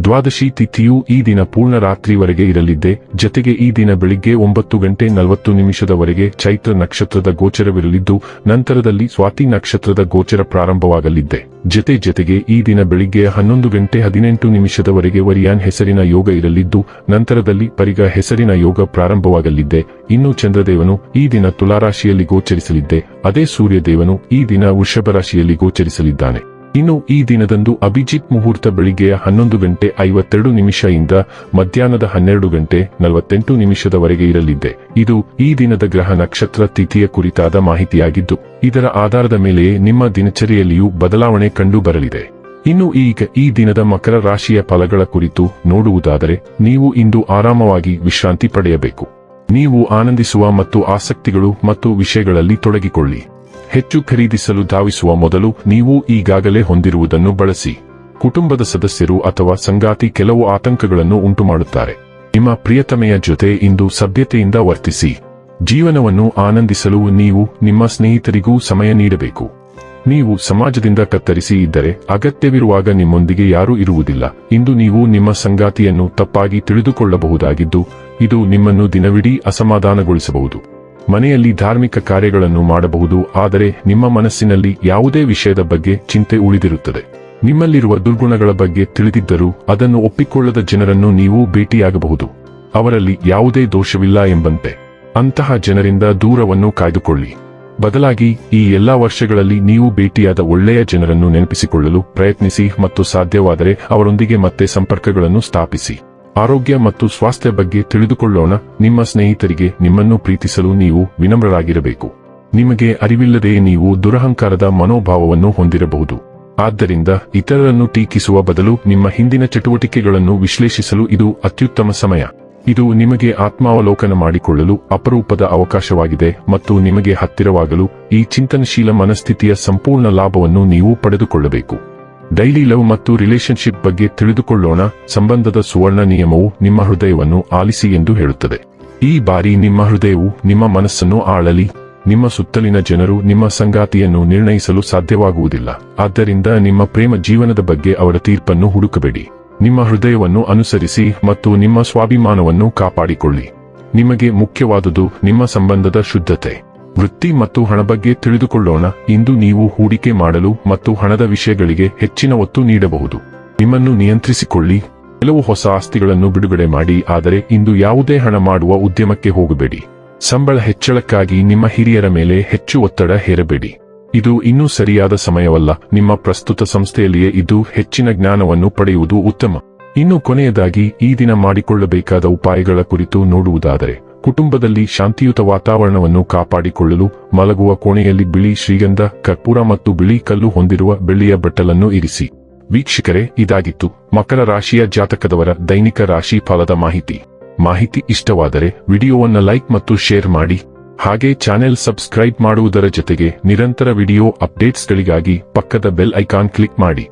ದ್ವಾದಶಿ ತಿಥಿಯು ಈ ದಿನ ಪೂರ್ಣ ರಾತ್ರಿವರೆಗೆ ಇರಲಿದ್ದೆ, ಜತೆಗೆ ಈ ದಿನ ಬೆಳಿಗ್ಗೆ ಒಂಬತ್ತು ಗಂಟೆ ನಲವತ್ತು ನಿಮಿಷದವರೆಗೆ ಚೈತ್ರ ನಕ್ಷತ್ರದ ಗೋಚರವಿರಲಿದ್ದು, ನಂತರದಲ್ಲಿ ಸ್ವಾತಿ ನಕ್ಷತ್ರದ ಗೋಚರ ಪ್ರಾರಂಭವಾಗಲಿದ್ದೆ. ಜತೆ ಜತೆಗೆ ಈ ದಿನ ಬೆಳಿಗ್ಗೆ ಹನ್ನೊಂದು ಗಂಟೆ ಹದಿನೆಂಟು ನಿಮಿಷದವರೆಗೆ ವರಿಯಾನ್ ಹೆಸರಿನ ಯೋಗ ಇರಲಿದ್ದು, ನಂತರದಲ್ಲಿ ಪರಿಗ ಹೆಸರಿನ ಯೋಗ ಪ್ರಾರಂಭವಾಗಲಿದ್ದೆ. ಇನ್ನು ಚಂದ್ರದೇವನು ಈ ದಿನ ತುಲಾರಾಶಿಯಲ್ಲಿ ಗೋಚರಿಸಲಿದ್ದೆ. ಅದೇ ಸೂರ್ಯದೇವನು ಈ ದಿನ ವೃಷಭ ರಾಶಿಯಲ್ಲಿ ಗೋಚರಿಸಲಿದ್ದಾನೆ. ಇನ್ನು ಈ ದಿನದಂದು ಅಭಿಜಿತ್ ಮುಹೂರ್ತ ಬೆಳಿಗ್ಗೆಯ ಹನ್ನೊಂದು ಗಂಟೆ ಐವತ್ತೆರಡು ನಿಮಿಷದಿಂದ ಮಧ್ಯಾಹ್ನದ ಹನ್ನೆರಡು ಗಂಟೆ ನಲವತ್ತೆಂಟು ನಿಮಿಷದವರೆಗೆ ಇರಲಿದೆ. ಇದು ಈ ದಿನದ ಗ್ರಹ ನಕ್ಷತ್ರ ತಿಥಿಯ ಕುರಿತಾದ ಮಾಹಿತಿಯಾಗಿದ್ದು, ಇದರ ಆಧಾರದ ಮೇಲೆಯೇ ನಿಮ್ಮ ದಿನಚರಿಯಲ್ಲಿಯೂ ಬದಲಾವಣೆ ಕಂಡು ಬರಲಿದೆ. ಇನ್ನು ಈಗ ಈ ದಿನದ ಮಕರ ರಾಶಿಯ ಫಲಗಳ ಕುರಿತು ನೋಡುವುದಾದರೆ, ನೀವು ಇಂದು ಆರಾಮವಾಗಿ ವಿಶ್ರಾಂತಿ ಪಡೆಯಬೇಕು. ನೀವು ಆನಂದಿಸುವ ಮತ್ತು ಆಸಕ್ತಿಗಳು ಮತ್ತು ವಿಷಯಗಳಲ್ಲಿ ತೊಡಗಿಕೊಳ್ಳಿ. ಹೆಚ್ಚು ಖರೀದಿಸಲು ಧಾವಿಸುವ ಮೊದಲು ನೀವು ಈಗಾಗಲೇ ಹೊಂದಿರುವುದನ್ನು ಬಳಸಿ. ಕುಟುಂಬದ ಸದಸ್ಯರು ಅಥವಾ ಸಂಗಾತಿ ಕೆಲವು ಆತಂಕಗಳನ್ನು ಉಂಟುಮಾಡುತ್ತಾರೆ. ನಿಮ್ಮ ಪ್ರಿಯತಮೆಯ ಜೊತೆ ಇಂದು ಸಭ್ಯತೆಯಿಂದ ವರ್ತಿಸಿ. ಜೀವನವನ್ನು ಆನಂದಿಸಲು ನೀವು ನಿಮ್ಮ ಸ್ನೇಹಿತರಿಗೂ ಸಮಯ ನೀಡಬೇಕು. ನೀವು ಸಮಾಜದಿಂದ ಕತ್ತರಿಸಿ ಇದ್ದರೆ ಅಗತ್ಯವಿರುವಾಗ ನಿಮ್ಮೊಂದಿಗೆ ಯಾರೂ ಇರುವುದಿಲ್ಲ. ಇಂದು ನೀವು ನಿಮ್ಮ ಸಂಗಾತಿಯನ್ನು ತಪ್ಪಾಗಿ ತಿಳಿದುಕೊಳ್ಳಬಹುದಾಗಿದ್ದು ಇದು ನಿಮ್ಮನ್ನು ದಿನವಿಡೀ ಅಸಮಾಧಾನಗೊಳಿಸಬಹುದು. ಮನೆಯಲ್ಲಿ ಧಾರ್ಮಿಕ ಕಾರ್ಯಗಳನ್ನು ಮಾಡಬಹುದು, ಆದರೆ ನಿಮ್ಮ ಮನಸ್ಸಿನಲ್ಲಿ ಯಾವುದೇ ವಿಷಯದ ಬಗ್ಗೆ ಚಿಂತೆ ಉಳಿದಿರುತ್ತದೆ. ನಿಮ್ಮಲ್ಲಿರುವ ದುರ್ಗುಣಗಳ ಬಗ್ಗೆ ತಿಳಿದಿದ್ದರೂ ಅದನ್ನು ಒಪ್ಪಿಕೊಳ್ಳದ ಜನರನ್ನು ನೀವು ಭೇಟಿಯಾಗಬಹುದು. ಅವರಲ್ಲಿ ಯಾವುದೇ ದೋಷವಿಲ್ಲ ಎಂಬಂತೆ. ಅಂತಹ ಜನರಿಂದ ದೂರವನ್ನು ಕಾಯ್ದುಕೊಳ್ಳಿ. ಬದಲಾಗಿ, ಈ ಎಲ್ಲಾ ವರ್ಷಗಳಲ್ಲಿ ನೀವು ಭೇಟಿಯಾದ ಒಳ್ಳೆಯ ಜನರನ್ನು ನೆನಪಿಸಿಕೊಳ್ಳಲು ಪ್ರಯತ್ನಿಸಿ ಮತ್ತು ಸಾಧ್ಯವಾದರೆ ಅವರೊಂದಿಗೆ ಮತ್ತೆ ಸಂಪರ್ಕಗಳನ್ನು ಸ್ಥಾಪಿಸಿ. ಆರೋಗ್ಯ ಮತ್ತು ಸ್ವಾಸ್ಥ್ಯ ಬಗ್ಗೆ ತಿಳಿದುಕೊಳ್ಳೋಣ. ನಿಮ್ಮ ಸ್ನೇಹಿತರಿಗೆ ನಿಮ್ಮನ್ನು ಪ್ರೀತಿಸಲು ನೀವು ವಿನಮ್ರರಾಗಿರಬೇಕು. ನಿಮಗೆ ಅರಿವಿಲ್ಲದೆ ನೀವು ದುರಹಂಕಾರದ ಮನೋಭಾವವನ್ನು ಹೊಂದಿರಬಹುದು. ಆದ್ದರಿಂದ ಇತರರನ್ನು ಟೀಕಿಸುವ ಬದಲು ನಿಮ್ಮ ಹಿಂದಿನ ಚಟುವಟಿಕೆಗಳನ್ನು ವಿಶ್ಲೇಷಿಸಲು ಇದು ಅತ್ಯುತ್ತಮ ಸಮಯ. ಇದು ನಿಮಗೆ ಆತ್ಮಾವಲೋಕನ ಮಾಡಿಕೊಳ್ಳಲು ಅಪರೂಪದ ಅವಕಾಶವಾಗಿದೆ ಮತ್ತು ನಿಮಗೆ ಹತ್ತಿರವಾಗಲು ಈ ಚಿಂತನಶೀಲ ಮನಸ್ಥಿತಿಯ ಸಂಪೂರ್ಣ ಲಾಭವನ್ನು ನೀವು ಪಡೆದುಕೊಳ್ಳಬೇಕು. ಡೈಲಿ ಲವ್ ಮತ್ತು ರಿಲೇಶನ್ಶಿಪ್ ಬಗ್ಗೆ ತಿಳಿದುಕೊಳ್ಳೋಣ. ಸಂಬಂಧದ ಸುವರ್ಣ ನಿಯಮವು ನಿಮ್ಮ ಹೃದಯವನ್ನು ಆಲಿಸಿ ಎಂದು ಹೇಳುತ್ತದೆ. ಈ ಬಾರಿ ನಿಮ್ಮ ಹೃದಯವು ನಿಮ್ಮ ಮನಸ್ಸನ್ನು ಆಳಲಿ. ನಿಮ್ಮ ಸುತ್ತಲಿನ ಜನರು ನಿಮ್ಮ ಸಂಗಾತಿಯನ್ನು ನಿರ್ಣಯಿಸಲು ಸಾಧ್ಯವಾಗುವುದಿಲ್ಲ. ಆದ್ದರಿಂದ ನಿಮ್ಮ ಪ್ರೇಮ ಜೀವನದ ಬಗ್ಗೆ ಅವರ ತೀರ್ಪನ್ನು ಹುಡುಕಬೇಡಿ. ನಿಮ್ಮ ಹೃದಯವನ್ನು ಅನುಸರಿಸಿ ಮತ್ತು ನಿಮ್ಮ ಸ್ವಾಭಿಮಾನವನ್ನು ಕಾಪಾಡಿಕೊಳ್ಳಿ. ನಿಮಗೆ ಮುಖ್ಯವಾದುದು ನಿಮ್ಮ ಸಂಬಂಧದ ಶುದ್ಧತೆ. ವೃತ್ತಿ ಮತ್ತು ಹಣ ಬಗ್ಗೆ ತಿಳಿದುಕೊಳ್ಳೋಣ. ಇಂದು ನೀವು ಹೂಡಿಕೆ ಮಾಡಲು ಮತ್ತು ಹಣದ ವಿಷಯಗಳಿಗೆ ಹೆಚ್ಚಿನ ಒತ್ತು ನೀಡಬಹುದು. ನಿಮ್ಮನ್ನು ನಿಯಂತ್ರಿಸಿಕೊಳ್ಳಿ. ಕೆಲವು ಹೊಸ ಆಸ್ತಿಗಳನ್ನು ಬಿಡುಗಡೆ ಮಾಡಿ, ಆದರೆ ಇಂದು ಯಾವುದೇ ಹಣ ಮಾಡುವ ಉದ್ಯಮಕ್ಕೆ ಹೋಗಬೇಡಿ. ಸಂಬಳ ಹೆಚ್ಚಳಕ್ಕಾಗಿ ನಿಮ್ಮ ಹಿರಿಯರ ಮೇಲೆ ಹೆಚ್ಚು ಒತ್ತಡ ಹೇರಬೇಡಿ. ಇದು ಇನ್ನೂ ಸರಿಯಾದ ಸಮಯವಲ್ಲ. ನಿಮ್ಮ ಪ್ರಸ್ತುತ ಸಂಸ್ಥೆಯಲ್ಲಿಯೇ ಇದು ಹೆಚ್ಚಿನ ಜ್ಞಾನವನ್ನು ಪಡೆಯುವುದು ಉತ್ತಮ. ಇನ್ನು ಕೊನೆಯದಾಗಿ, ಈ ದಿನ ಮಾಡಿಕೊಳ್ಳಬೇಕಾದ ಉಪಾಯಗಳ ಕುರಿತು ನೋಡುವುದಾದರೆ ಕುಟುಂಬದಲ್ಲಿ ಶಾಂತಿಯುತ ವಾತಾವರಣವನ್ನು ಕಾಪಾಡಿಕೊಳ್ಳಲು ಮಲಗುವ ಕೋಣೆಯಲ್ಲಿ ಬಿಳಿ ಶ್ರೀಗಂಧ, ಕರ್ಪೂರ ಮತ್ತು ಬಿಳಿ ಕಲ್ಲು ಹೊಂದಿರುವ ಬೆಳ್ಳಿಯ ಬಟ್ಟಲನ್ನು ಇರಿಸಿ. ವೀಕ್ಷಕರೇ, ಇದಾಗಿತ್ತು ಮಕರ ರಾಶಿಯ ಜಾತಕದವರ ದೈನಿಕ ರಾಶಿ ಫಲದ ಮಾಹಿತಿ. ಮಾಹಿತಿ ಇಷ್ಟವಾದರೆ ವಿಡಿಯೋವನ್ನು ಲೈಕ್ ಮತ್ತು ಶೇರ್ ಮಾಡಿ. ಹಾಗೆ ಚಾನೆಲ್ ಸಬ್ಸ್ಕ್ರೈಬ್ ಮಾಡುವುದರ ಜೊತೆಗೆ ನಿರಂತರ ವಿಡಿಯೋ ಅಪ್ಡೇಟ್ಸ್ಗಳಿಗಾಗಿ ಪಕ್ಕದ ಬೆಲ್ ಐಕಾನ್ ಕ್ಲಿಕ್ ಮಾಡಿ.